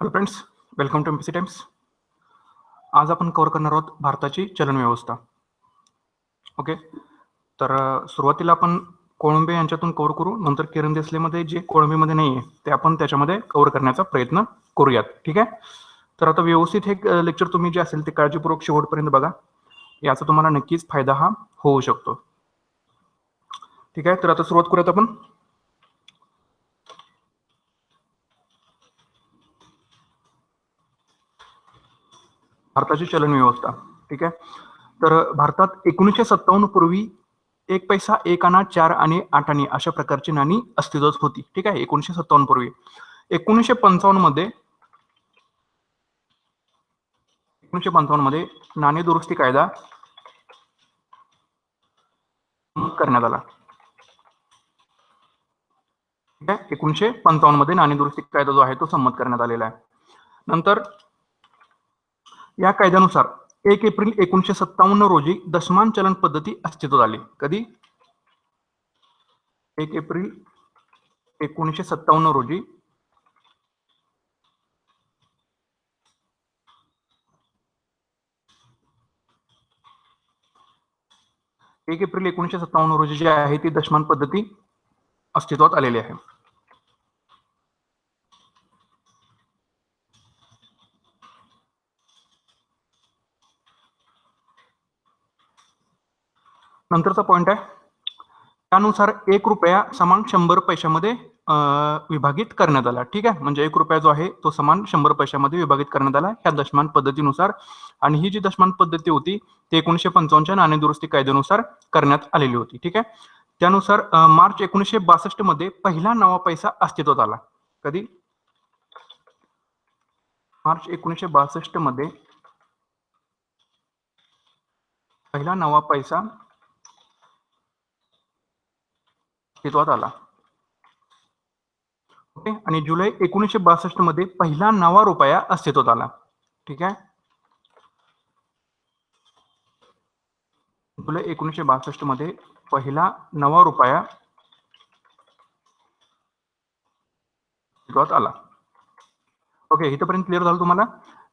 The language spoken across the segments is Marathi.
Hello friends welcome to C times आज आपण कव्हर करणार आहोत भारताची चलन व्यवस्था. ओके तर सुरुवातीला आपण कोळंबे यांच्यातून कव्हर करू नंतर किरण देसलेमध्ये जे कोळंबेमध्ये नाही आहे ते आपण त्याच्यामध्ये कव्हर करण्याचा प्रयत्न करूयात. ठीक आहे? तर आता व्यवस्थित हे लेक्चर तुम्ही जे असेल ते काळजीपूर्वक शेवटपर्यंत बघा. याचा तुम्हाला नक्कीच फायदा हा होऊ शकतो. ठीक आहे? तर आता सुरुवात करूयात आपण. भारताची चलन व्यवस्था ठीक आहे? तर भारतात एकोणीसशे सत्तावन्न पूर्वी एक पैसा एक आणा चार आणि आठ आणि अशा प्रकारची नाणी अस्तित्वात होती ठीक आहे? एकोणीसशे सत्तावन्न पूर्वी. एकोणीसशे पंचावन्नमध्ये एकोणीसशे पंचावन्नमध्ये नाणे दुरुस्ती कायदा करण्यात आला. ठीक आहे? एकोणीसशे पंचावन्नमध्ये नाणे दुरुस्ती कायदा जो आहे तो संमत करण्यात आलेला आहे. नंतर या कायद्यानुसार एक एप्रिल एकोणीसशे सत्तावन्न रोजी दशमान चलन पद्धती अस्तित्वात आली. कधी? एक एप्रिल एकोणीसशे सत्तावन्न रोजी एक एप्रिल एकोणीसशे सत्तावन्न रोजी जी आहे ती दशमान पद्धती अस्तित्वात आलेली आहे. नंतरचा पॉईंट आहे. त्यानुसार एक रुपया समान शंभर पैशामध्ये अं, विभागित करण्यात आला. ठीक आहे? म्हणजे एक रुपया जो आहे तो समान शंभर पैशामध्ये विभागित करण्यात आला ह्या दशमान पद्धतीनुसार. आणि ही जी दशमान पद्धती होती ती एकोणीशे पंचावन्नच्या नाणे दुरुस्ती कायद्यानुसार करण्यात आलेली होती. ठीक आहे? त्यानुसार मार्च एकोणीसशे बासष्टमध्ये पहिला नवा पैसा अस्तित्वात आला. कधी? मार्च एकोणीसशे बासष्टमध्ये पहिला नवा पैसा अस्तित्वात आला. ओके? आणि जुलै एकोणीसशे बासष्टमध्ये पहिला नवा रुपया अस्तित्वात आला. ठीक आहे? जुलै एकोणीसशे बासष्टमध्ये पहिला नवा रुपया अस्तित्वात आला. ओके इथपर्यंत क्लिअर झालं तुम्हाला?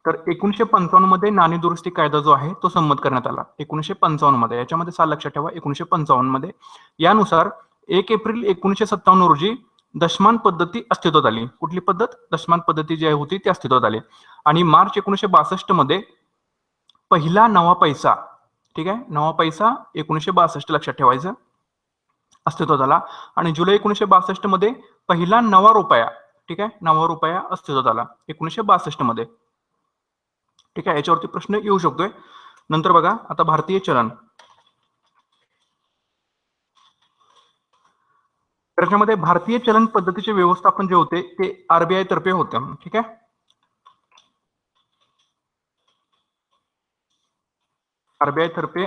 तर एकोणीसशे पंचावन्नमध्ये नाणी दुरुस्ती कायदा जो आहे तो संमत करण्यात आला. एकोणीसशे पंचावन्नमध्ये. याच्यामध्ये साल लक्षात ठेवा. एकोणीसशे पंचावन्नमध्ये यानुसार एक एप्रिल एकोणीशे सत्तावन्न रोजी दशमान पद्धती अस्तित्वात आली. कुठली पद्धत? दशमान पद्धती जी होती ती अस्तित्वात आली. आणि मार्च एकोणीशे बासष्टमध्ये पहिला नवा पैसा ठीक आहे? नवा पैसा एकोणीशे बासष्ट लक्षात ठेवायचं. अस्तित्वात आला. आणि जुलै एकोणीशे बासष्टमध्ये पहिला नवा रुपया ठीक आहे? नवा रुपया अस्तित्वात आला. एकोणीशे बासष्टमध्ये. ठीक आहे? याच्यावरती प्रश्न येऊ शकतोय. नंतर बघा. आता भारतीय चलन. त्याच्यामध्ये भारतीय चलन पद्धतीचे व्यवस्थापन जे होते ते आरबीआय तर्फे होते. ठीक आहे? आरबीआय तर्फे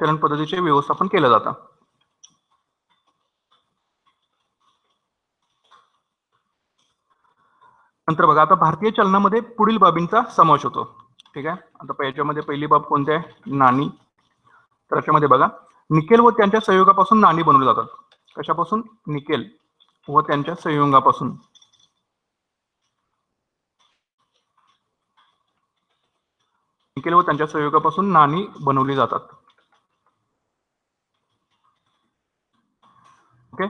चलन पद्धतीचे व्यवस्थापन केलं जातं. नंतर बघा आता भारतीय चलनामध्ये पुढील बाबींचा समावेश होतो. ठीक आहे? आता याच्यामध्ये पहिली बाब कोणती आहे? नाणी. तर याच्यामध्ये बघा निकेल व त्यांच्या संयोगापासून नाणी बनवली जातात. कशापासून? निकेल व त्यांच्या संयोगापासून. निकेल व त्यांच्या संयोगापासून नाणी बनवली जातात. ओके?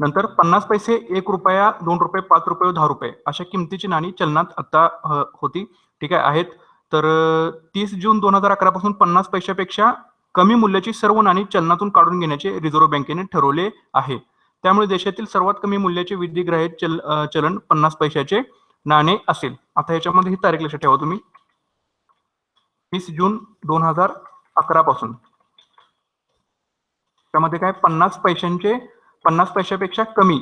नंतर पन्नास पैसे एक रुपया दोन रुपये पाच रुपये दहा रुपये अशा किमतीची नाणी चलनात आता होती. ठीक आहे आहेत. तर तीस जून दोन हजार अकरा पासून पन्नास पैशापेक्षा कमी मूल्याची सर्व नाणी चलनातून काढून घेण्याचे रिझर्व्ह बँकेने ठरवले आहे. त्यामुळे देशातील सर्वात कमी मूल्याचे विधिग्राह्य चल चलन पन्नास पैशाचे नाणे असेल. आता याच्यामध्ये ही तारीख लक्षात ठेवा तुम्ही. वीस जून दोन हजार अकरा पासून. त्यामध्ये काय? पन्नास पैशांचे पन्नास पैशापेक्षा कमी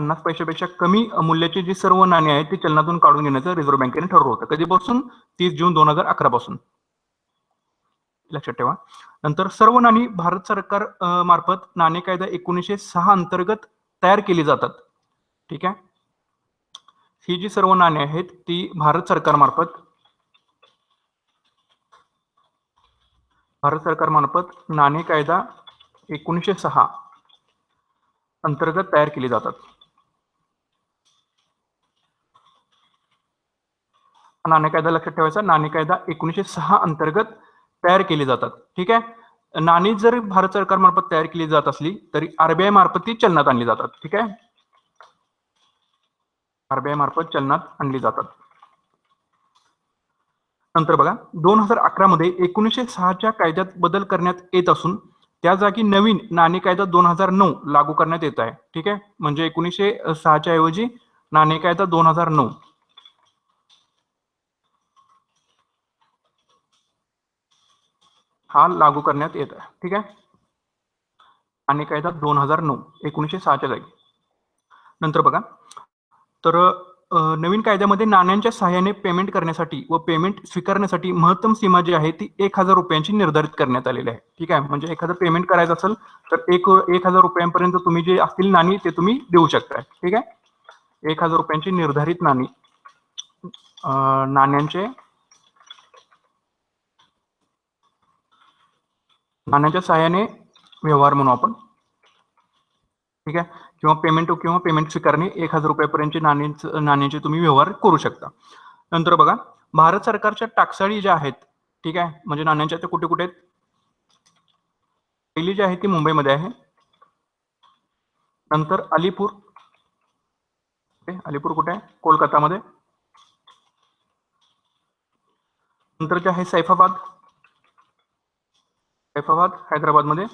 पन्नास पैशापेक्षा कमी मूल्याची जी सर्व नाणी आहेत ती चलनातून काढून घेण्याचं रिझर्व्ह बँकेने ठरवलं होतं. कधीपासून? तीस जून दोन हजार अकरा पासून लक्षात ठेवा. नंतर सर्व नाणी भारत सरकार मार्फत नाणे कायदा एकोणीसशे सहा अंतर्गत तयार केली जातात. ठीक आहे? ही जी सर्व नाणी आहेत ती भारत सरकार मार्फत भारत सरकार मार्फत नाणे कायदा एकोणीसशे सहा अंतर्गत तयार केली जातात. नाणे कायदा लक्षात ठेवायचा. नाणे कायदा एकोणीसशे सहा अंतर्गत तयार केली जातात. ठीक आहे? नाणी जर भारत सरकार मार्फत तयार केली जात असली तरी आरबीआय मार्फत ती चलनात आणली जातात. ठीक आहे? आरबीआय मार्फत चलनात आणली जातात. नंतर बघा दोन हजार अकरा मध्ये एकोणीसशे सहाच्या कायद्यात बदल करण्यात येत असून त्या जागी नवीन नाणे कायदा दोन हजार नऊ लागू करण्यात येत आहे. ठीक आहे? म्हणजे एकोणीसशे सहाच्या ऐवजी नाणे कायदा दोन हजार नऊ. हा लागू करण्यात येत आहे. ठीक आहे? आणि कायदा दोन हजार नऊ एकोणीसशे सहाच्या जागी. नंतर बघा. तर नवीन कायद्यामध्ये नाण्यांच्या सहाय्याने पेमेंट करण्यासाठी व पेमेंट स्वीकारण्यासाठी महत्तम सीमा जी आहे ती एक हजार रुपयांची निर्धारित करण्यात आलेली आहे. ठीक आहे? म्हणजे एखादं पेमेंट करायचं असेल तर एक एक हजार रुपयांपर्यंत तुम्ही जे असतील नाणी ते तुम्ही देऊ शकता ठीक आहे? एक हजार रुपयांची निर्धारित नाणी नाण्यांचे नाण्याच्या सहाय्याने व्यवहार म्हणू आपण. ठीक आहे? किंवा पेमेंट किंवा पेमेंट स्वीकारणे एक हजार रुपयापर्यंतचे नाण्यांचे नाण्याचे तुम्ही व्यवहार करू शकता. नंतर बघा भारत सरकारच्या टाकसाळी ज्या आहेत ठीक आहे? म्हणजे नाण्यांच्या त्या कुठे कुठे आहेत? पहिली जी आहे ती मुंबईमध्ये आहे. नंतर अलीपूर. अलीपूर कुठे आहे? कोलकातामध्ये. नंतर जे आहे सैफाबाद. सैफाबाद हैदराबादमध्ये.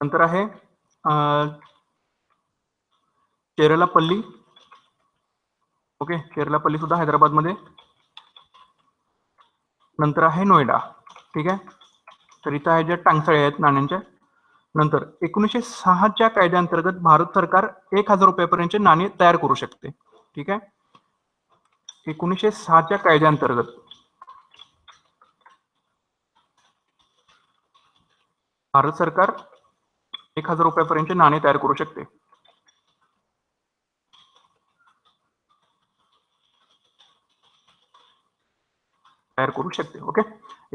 नंतर आहे चेरलापल्ली ओके चेरलापल्ली सुद्धा हैदराबादमध्ये. नंतर आहे नोएडा ठीक आहे? तर इथं आहे ज्या टांगसाळ्या आहेत नाण्यांच्या. नंतर एकोणीसशे सहाच्या कायद्याअंतर्गत भारत सरकार एक हजार रुपयापर्यंतचे नाणे तयार करू शकते ठीक आहे? एकोणीसशे सहाच्या कायद्याअंतर्गत भारत सरकार एक हजार रुपयापर्यंतचे नाणे तयार करू शकते. तयार करू शकते ओके?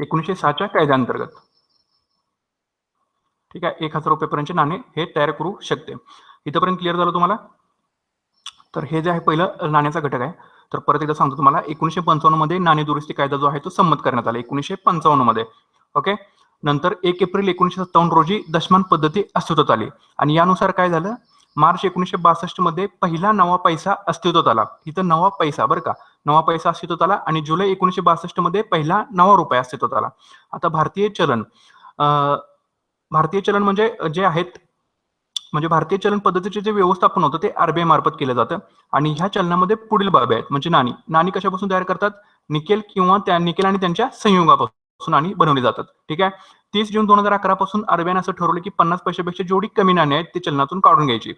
एकोणीसशे सहाच्या कायद्याअंतर्गत. ठीक आहे एक हजार रुपयापर्यंतचे नाणे हे तयार करू शकते. इथंपर्यंत क्लिअर झालं तुम्हाला? तर हे जे आहे पहिलं नाण्याचा घटक आहे. तर परत एकदा सांगतो तुम्हाला एकोणीसशे पंचावन्नमध्ये नाणे दुरुस्ती कायदा जो आहे तो संमत करण्यात आला एकोणीसशे पंचावन्नमध्ये ओके? नंतर एक एप्रिल एकोणीसशे सत्तावन्न रोजी दशमान पद्धती अस्तित्वात आली. आणि यानुसार काय झालं? मार्च एकोणीसशे बासष्टमध्ये पहिला नवा पैसा अस्तित्वात आला. इथं नवा पैसा बरं का? नवा पैसा अस्तित्वात आला आणि जुलै एकोणीसशे बासष्टमध्ये पहिला नवा रुपया अस्तित्वात आला. आता भारतीय चलन भारतीय चलन म्हणजे जे आहेत म्हणजे भारतीय चलन पद्धतीचे जे व्यवस्थापन होतं ते आरबीआय मार्फत केलं जातं. आणि ह्या चलनामध्ये पुढील बाबी आहेत. म्हणजे नाणी. नाणी कशापासून तयार करतात? निकेल किंवा त्या निकेल आणि त्यांच्या संयोगापासून. नाणी बनवली जातात. ठीक आहे? तीस जून दोन हजार अकरा पासून आरबीआयने असं ठरवलं की पन्नास पैशापेक्षा जेवढी कमी नाणी आहेत ती चलनातून काढून घ्यायची.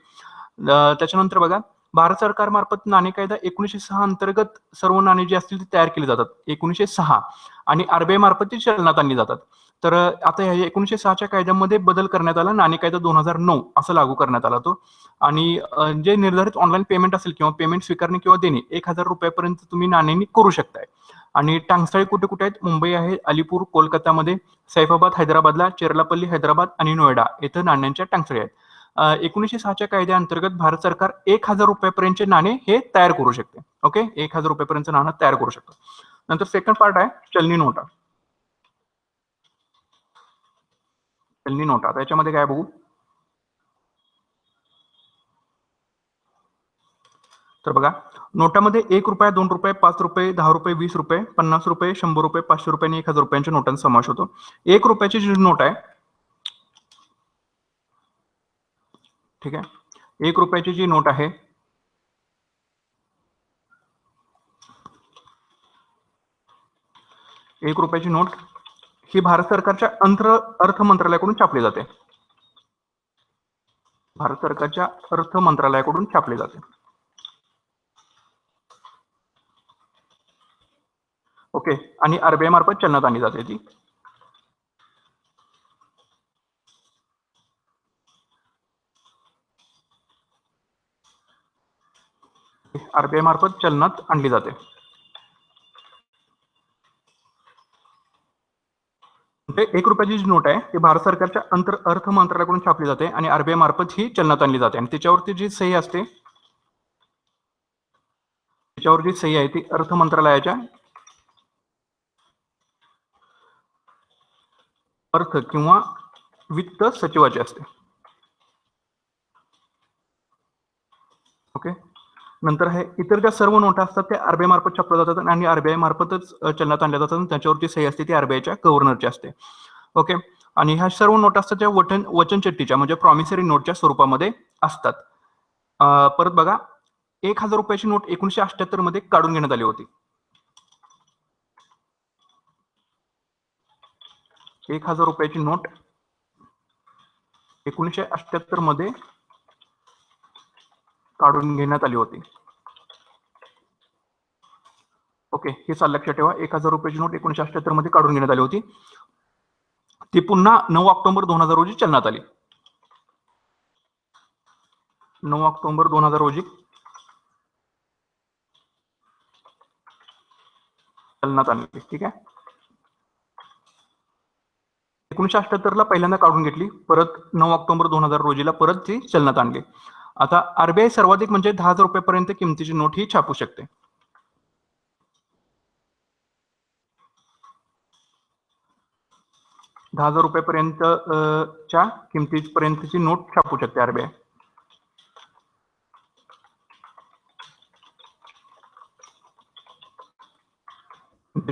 त्याच्यानंतर बघा भारत सरकार मार्फत नाणे कायदा एकोणीसशे सहा अंतर्गत सर्व नाणी जी असतील ती तयार केली जातात. एकोणीसशे सहा. आणि आरबीआय मार्फत ती चलनात आणली जातात. तर आता ह्या एकोणीसशे सहाच्या कायद्यामध्ये बदल करण्यात आला नाणे कायदा दोन हजार नऊ असं लागू करण्यात आला तो. आणि जे निर्धारित ऑनलाईन पेमेंट असेल किंवा पेमेंट स्वीकारणे किंवा देणे एक हजार रुपयापर्यंत तुम्ही नाण्यांनी करू शकताय. आणि टांगसाळी कुठे कुठे आहेत? मुंबई आहे अलीपूर कोलकातामध्ये सैफाबाद हैदराबादला चेरलापल्ली हैदराबाद आणि नोएडा येथे नाण्यांच्या टांगसाळी आहेत. एकोणीसशे सहाच्या कायद्याअंतर्गत भारत सरकार एक हजार रुपयापर्यंतचे नाणे हे तयार करू शकते. ओके? एक हजार रुपयापर्यंतचं नाणं तयार करू शकतो. नंतर सेकंड पार्ट आहे चलनी नोटा. चलनी नोटा. त्याच्यामध्ये याच्यामध्ये काय बघू? तर बघा नोटामध्ये एक रुपया दोन रुपये पाच रुपये दहा रुपये वीस रुपये पन्नास रुपये शंभर रुपये पाचशे रुपये आणि एक हजार रुपयांच्या नोटांचा समावेश होतो. एक रुपयाची जी नोट आहे ठीक आहे? एक रुपयाची जी नोट आहे एक रुपयाची नोट ही भारत सरकारच्या अंतर अर्थ मंत्रालयाकडून छापली जाते. भारत सरकारच्या अर्थ मंत्रालयाकडून छापली जाते. ओके. आणि आरबीआय मार्फत चलनात आणली जाते ती. आरबीआय मार्फत चलनात आणली जाते. म्हणजे एक रुपयाची जी नोट आहे ती भारत सरकारच्या अंतर अर्थ मंत्रालयाकडून छापली जाते आणि आरबीआय मार्फत ही चलनात आणली जाते. आणि त्याच्यावरती जी सही असते त्याच्यावर जी सही आहे ती अर्थ मंत्रालयाच्या अर्थ किंवा वित्त सचिवाचे असते. ओके नंतर आहे इतर ज्या सर्व नोटा असतात त्या आरबीआय मार्फत छापल्या जातात आणि आरबीआय मार्फतच चलनात आणल्या जातात आणि त्याच्यावरची सही असते ती आरबीआयच्या गव्हर्नरची असते. ओके आणि ह्या सर्व नोटा असतात त्या वचन वचनचट्टीच्या म्हणजे प्रॉमिसरी नोटच्या स्वरूपामध्ये असतात. परत बघा एक हजार रुपयाची नोट एकोणीशे अठ्याहत्तरमध्ये काढून घेण्यात आली होती. एक हजार रुपयाची नोट एकोणीशे अठ्याहत्तरमध्ये काढून घेण्यात आली होती. ओके हे चाल लक्षात ठेवा. एक हजार रुपयाची नोट एकोणीशे अठ्याहत्तरमध्ये काढून घेण्यात आली होती. ती पुन्हा नऊ ऑक्टोबर दोन हजार रोजी चलनात आली. नऊ ऑक्टोबर दोन हजार रोजी चलनात आणली ठीक आहे? एकोणीशे अठ्याहत्तर ला पहिल्यांदा काढून घेतली. परत नऊ ऑक्टोबर दोन हजार रोजीला परत ती चलनात आणली. आता आरबीआय सर्वाधिक म्हणजे दहा हजार रुपयापर्यंत किमतीची नोट ही छापू शकते. दहा हजार रुपयापर्यंत च्या किमतीपर्यंतची नोट छापू शकते आरबीआय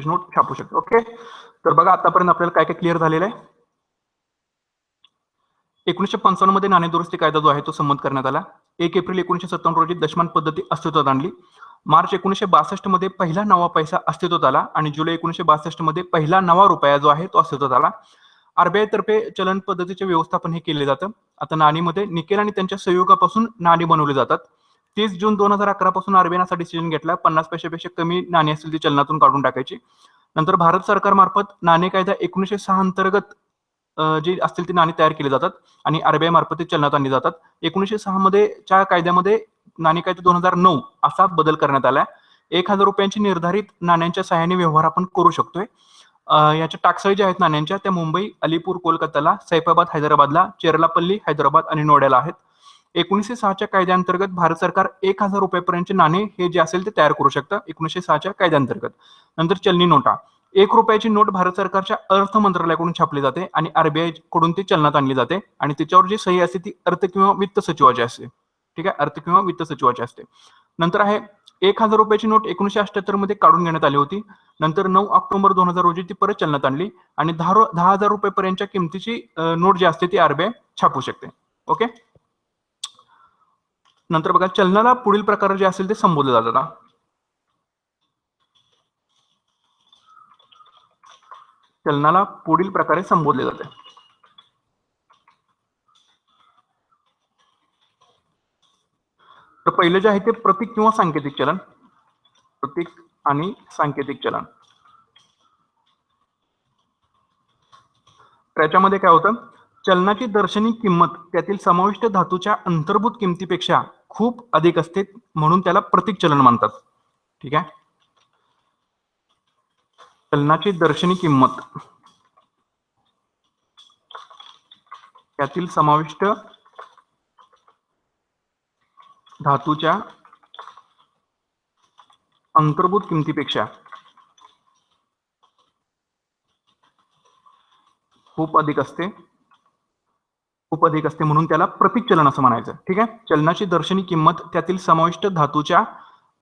नोट छापू शकते. ओके? तर बघा आतापर्यंत आपल्याला काय काय क्लिअर झालेलं आहे. एकोणीशे पंचावन्नमध्ये नाणे दुरुस्ती कायदा जो आहे तो संमत करण्यात आला. एक एप्रिल एकोणीशे सत्तावन्न रोजी दशमान पद्धती अस्तित्वात आणली. मार्च एकोणीशे बासष्टमध्ये पहिला नवा पैसा अस्तित्वात आला आणि जुलै एकोणीशे बासष्टमध्ये पहिला नवा रुपया जो आहे तो अस्तित्वात आला. आरबीआय तर्फे चलन पद्धतीचे व्यवस्थापन हे केले जातं. आता नाणीमध्ये निकेल आणि त्यांच्या संयोगापासून नाणी बनवली जातात. तीस जून दोन हजार अकरा पासून आरबीआयनं असा डिसिजन घेतला. पन्नास पैशापेक्षा कमी नाणी असतील ती चलनातून काढून टाकायची. नंतर भारत सरकारमार्फत नाणे कायदा एकोणीसशे सहा अंतर्गत जे असतील ती नाणी तयार केली जातात आणि आरबीआय मार्फत ते चलनात आणली जातात. एकोणीसशे सहा मध्ये च्या कायद्यामध्ये नाणे कायदा दोन हजार नऊ असा बदल करण्यात आला एक हजार रुपयांची निर्धारित नाण्यांच्या सहाय्याने व्यवहार आपण करू शकतोय. याच्या टाकसाळी ज्या आहेत नाण्यांच्या त्या मुंबई अलीपूर कोलकाताला सैफाबाद हैदराबादला चेरलापल्ली हैदराबाद आणि नोड्याला आहेत. एकोणीसशे सहाच्या कायद्याअंतर्गत भारत सरकार एक हजार रुपयापर्यंतचे नाणे हे जे असेल ते तयार करू शकतं एकोणीसशे सहाच्या कायद्याअंतर्गत. नंतर चलनी नोटा. एक रुपयाची नोट भारत सरकारच्या अर्थ मंत्रालयाकडून छापली जाते आणि आरबीआयकडून ती चलनात आणली जाते आणि त्याच्यावर जी सही असते ती अर्थ किंवा वित्त सचिवाची असते. ठीक आहे? अर्थ किंवा वित्त सचिवाची असते. नंतर आहे एक हजार रुपयाची नोट एकोणीशे अठ्याहत्तरमध्ये काढून घेण्यात आली होती. नंतर नऊ ऑक्टोबर दोन हजार रोजी ती परत चलनात आणली आणि दहा दहा हजार रुपयेपर्यंतच्या किमतीची नोट जी असते ती आरबीआय छापू शकते. ओके? नंतर बघा चलनाला पुढील प्रकार जे असेल ते संबोधले जातात चलनाला पुढील प्रकारे संबोधले जाते. तर पहिलं जे आहे ते प्रतीक किंवा सांकेतिक चलन. प्रतीक आणि सांकेतिक चलन. त्याच्यामध्ये काय होतं? चलनाची दर्शनी किंमत त्यातील समाविष्ट धातूच्या अंतर्भूत किमतीपेक्षा खूप अधिक असते म्हणून त्याला प्रतीक चलन म्हणतात ठीक आहे? चलनाची दर्शनी किंमत. त्यातील समाविष्ट धातूच्या अंतर्भूत किमतीपेक्षा खूप अधिक असते. खूप अधिक असते म्हणून त्याला प्रतीक चलन असं म्हणायचं. ठीक आहे? चलनाची दर्शनी किंमत त्यातील समाविष्ट धातूच्या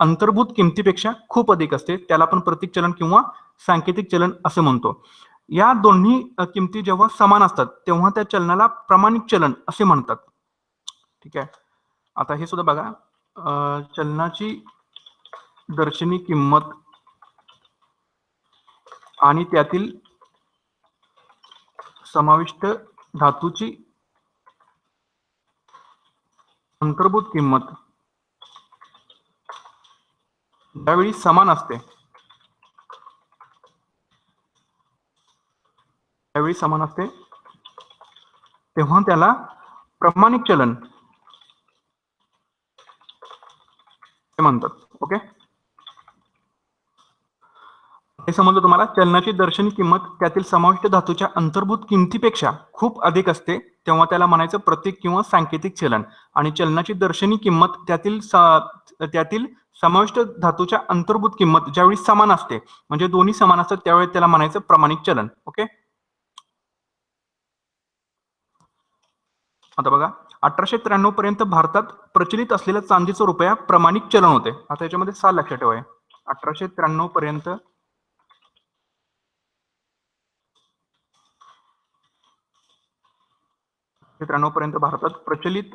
अंतर्भूत किमतीपेक्षा खूप अधिक असते. त्याला आपण प्रतीक चलन किंवा सांकेतिक चलन असं म्हणतो. या दोन्ही किमती जेव्हा समान असतात तेव्हा त्या चलनाला प्रमाणिक चलन असे म्हणतात. ठीक आहे? आता हे सुद्धा बघा. चलनाची दर्शनी किंमत आणि त्यातील समाविष्ट धातूची अंतर्भूत किंमत. त्यावेळी समान असते. त्यावेळी समान असते तेव्हा त्याला प्रमाणित चलन हे म्हणतात. ओके? हे समजलं तुम्हाला? चलनाची दर्शनी किंमत त्यातील समाविष्ट धातूच्या अंतर्भूत किमतीपेक्षा खूप अधिक असते. तेव्हा त्याला म्हणायचं प्रतीक किंवा सांकेतिक चलन. आणि चलनाची दर्शनी किंमत त्यातील त्यातील समाविष्ट धातूच्या अंतर्भूत किंमत ज्यावेळी समान असते म्हणजे दोन्ही समान असतात त्यावेळी त्याला म्हणायचं प्रमाणिक चलन. ओके? आता बघा अठराशे त्र्याण्णव पर्यंत भारतात प्रचलित असलेल्या चांदीचं रुपया प्रमाणिक चलन होते. आता याच्यामध्ये साल लक्षात ठेवा अठराशे त्र्याण्णव पर्यंत त्र्याण्णव पर्यंत भारतात प्रचलित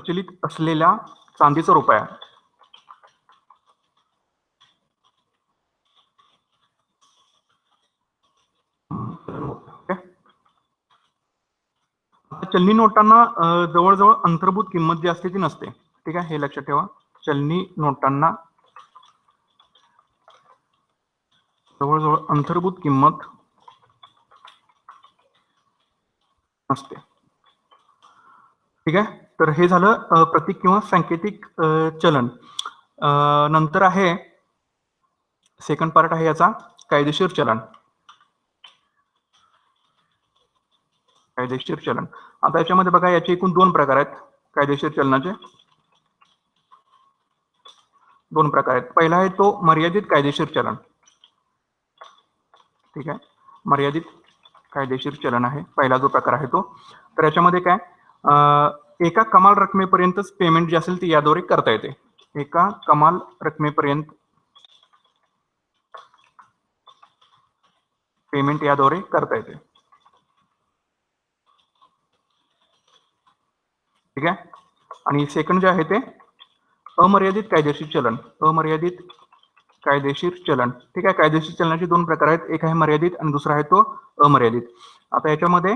प्रचलित असलेल्या चांदीचा रुपया आता चलनी नोटांना जवळजवळ अंतर्भूत किंमत जी असते ती नसते. ठीक आहे हे लक्षात ठेवा. चलनी नोटांना जवळजवळ अंतर्भूत किंमत असते ठीक आहे? तर हे झालं प्रतीक किंवा सांकेतिक चलन. नंतर आहे सेकंड पार्ट आहे याचा कायदेशीर चलन. कायदेशीर चलन. आता याच्यामध्ये बघा याचे एकूण दोन प्रकार आहेत कायदेशीर चलनाचे. दोन प्रकार आहेत. पहिला आहे तो मर्यादित कायदेशीर चलन. ठीक आहे? मर्यादित कायदेशीर चलन आहे पहिला जो प्रकार आहे तो. तर याच्यामध्ये काय? एका कमाल रकमेपर्यंतच पेमेंट जे असेल ते याद्वारे करता येते. एका कमाल रकमेपर्यंत पेमेंट याद्वारे करता येते. ठीक आहे? आणि सेकंड जे आहे ते अमर्यादित कायदेशीर चलन. अमर्यादित कायदेशीर चलन. ठीक आहे? कायदेशीर चलनाचे दोन प्रकार आहेत. एक आहे मर्यादित आणि दुसरा आहे तो अमर्यादित. आता याच्यामध्ये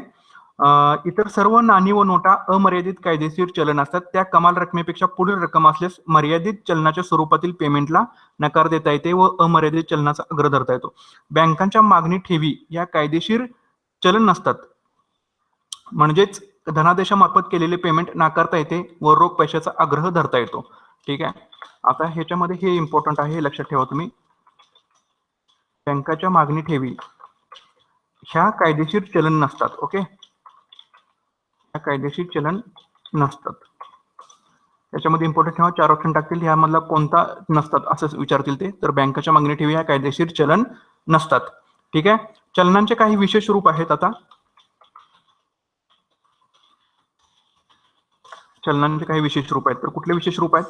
इतर सर्व नाणी व नोटा अमर्यादित कायदेशीर चलन असतात. त्या कमाल रकमेपेक्षा पुढील रक्कम असल्यास मर्यादित चलनाच्या स्वरूपातील पेमेंटला नकार देता येते व अमर्यादित चलनाचा अग्र धरता येतो. बँकांच्या मागणी ठेवी या कायदेशीर चलन नसतात. म्हणजेच धनादेशामार्फत केलेले पेमेंट नाकारता येते व रोख पैशाचा आग्रह धरता येतो. ठीक आहे? आता ह्याच्यामध्ये हे इम्पॉर्टंट आहे हे लक्षात ठेवा तुम्ही. बँकाच्या मागणी ठेवी. ह्या कायदेशीर चलन नसतात ओके ह्या कायदेशीर चलन नसतात. त्याच्यामध्ये इम्पॉर्टंट ठेवा चार ऑप्शन टाकतील ह्यामधला कोणता नसतात असं विचारतील ते. तर बँकाच्या मागणी ठेवी ह्या कायदेशीर चलन नसतात. ठीक आहे? चलनांचे काही विशेष रूप आहेत आता. चलनांचे काही विशेष रूप आहेत. तर कुठले विशेष रूप आहेत?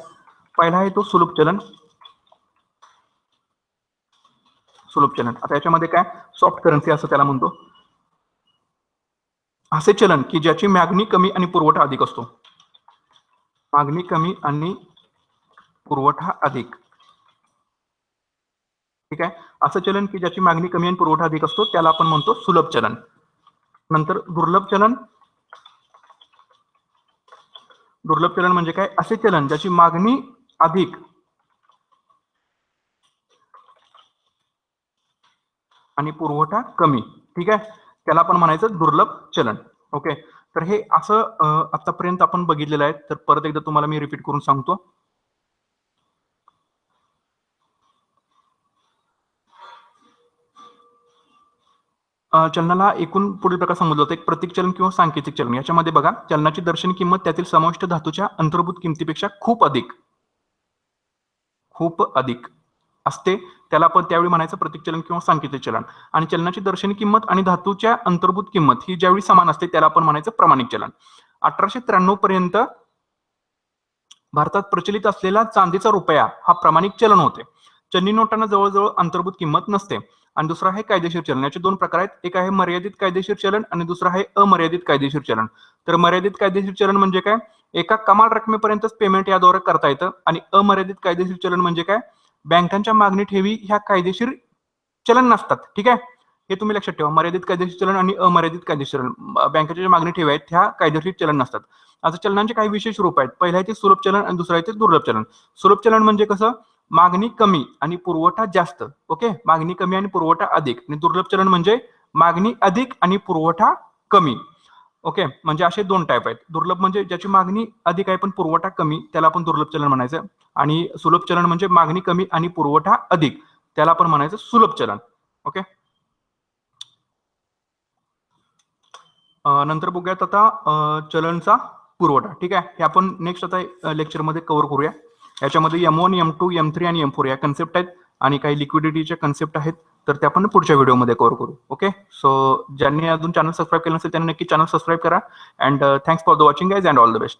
पहिला आहे तो सुलभ चलन. सुलभ चलन. आता याच्यामध्ये काय? सॉफ्ट करन्सी असं त्याला म्हणतो. असे चलन की ज्याची मागणी कमी आणि पुरवठा अधिक असतो. मागणी कमी आणि पुरवठा अधिक. ठीक आहे? असं चलन की ज्याची मागणी कमी आणि पुरवठा अधिक असतो त्याला आपण म्हणतो सुलभ चलन. नंतर दुर्लभ चलन. दुर्लभ चलन म्हणजे काय? असे चलन ज्याची मागणी अधिक. आणि पुरवठा कमी. ठीक आहे? त्याला आपण म्हणायचं दुर्लभ चलन. ओके? तर हे असं आतापर्यंत आपण बघितलेलं आहे. तर परत एकदा तुम्हाला मी रिपीट करून सांगतो. चलनाला एकूण पुढील प्रकार समजलं होतं. एक प्रतीक चलन किंवा सांकेतिक चलन. याच्यामध्ये बघा चलनाची दर्शनी किंमत त्यातील समाविष्ट धातूच्या अंतर्भूत किमतीपेक्षा खूप अधिक. खूप अधिक असते. त्याला आपण त्यावेळी म्हणायचं प्रतीक चलन किंवा सांकेतिक चलन. आणि चलनाची दर्शनी किंमत आणि धातूच्या अंतर्भूत किंमत ही ज्यावेळी समान असते त्याला आपण म्हणायचं प्रमाणिक चलन. अठराशे त्र्याण्णव पर्यंत भारतात प्रचलित असलेला चांदीचा रुपया हा प्रमाणिक चलन होते. चलनी नोटांना जवळजवळ अंतर्भूत किंमत नसते. आणि दुसरा आहे कायदेशीर चलन. याचे दोन प्रकार आहेत. एक आहे मर्यादित कायदेशीर चलन आणि दुसरा आहे अमर्यादित कायदेशीर चलन. तर मर्यादित कायदेशीर चलन म्हणजे काय? एका कमाल रकमेपर्यंतच पेमेंट याद्वारे करता येतं आणि अमर्यादित कायदेशीर चलन म्हणजे काय? बँकांच्या मागणी ठेवी ह्या कायदेशीर चलन नसतात. ठीक आहे? हे तुम्ही लक्षात ठेवा. मर्यादित कायदेशीर चलन आणि अमर्यादित कायदेशीर चलन. बँकेच्या ज्या मागणी ठेवी आहेत ह्या कायदेशीर चलन नसतात. आता चलनांचे काही विशेष रूप आहेत. पहिला आहे ते सुलभ चलन आणि दुसरं आहे ते दुर्लभ चलन. सुलभ चलन म्हणजे कसं? मागणी कमी आणि पुरवठा जास्त. ओके? मागणी कमी आणि पुरवठा अधिक. आणि दुर्लभ चलन म्हणजे मागणी अधिक आणि पुरवठा कमी. ओके? म्हणजे असे दोन टाईप आहेत. दुर्लभ म्हणजे ज्याची मागणी अधिक आहे पण पुरवठा कमी त्याला आपण दुर्लभ चलन म्हणायचं. आणि सुलभ चलन म्हणजे मागणी कमी आणि पुरवठा अधिक त्याला आपण म्हणायचं सुलभ चलन. ओके? नंतर बघूयात आता चलनचा पुरवठा. ठीक आहे? हे आपण नेक्स्ट आता लेक्चरमध्ये कव्हर करूया. याच्यामध्ये M one M two M three आणि एम फोर या कन्सेप्ट आहेत आणि काही लिक्विडिटीच्या कन्सेप्ट आहेत तर ते आपण पुढच्या व्हिडिओमध्ये कव्हर करू ओके सो ज्यांनी अजून चॅनल सबस्क्राईब केलं नसेल त्यांनी नक्की चॅनल सबस्क्राईब करा. And thanks for the watching guys and all the best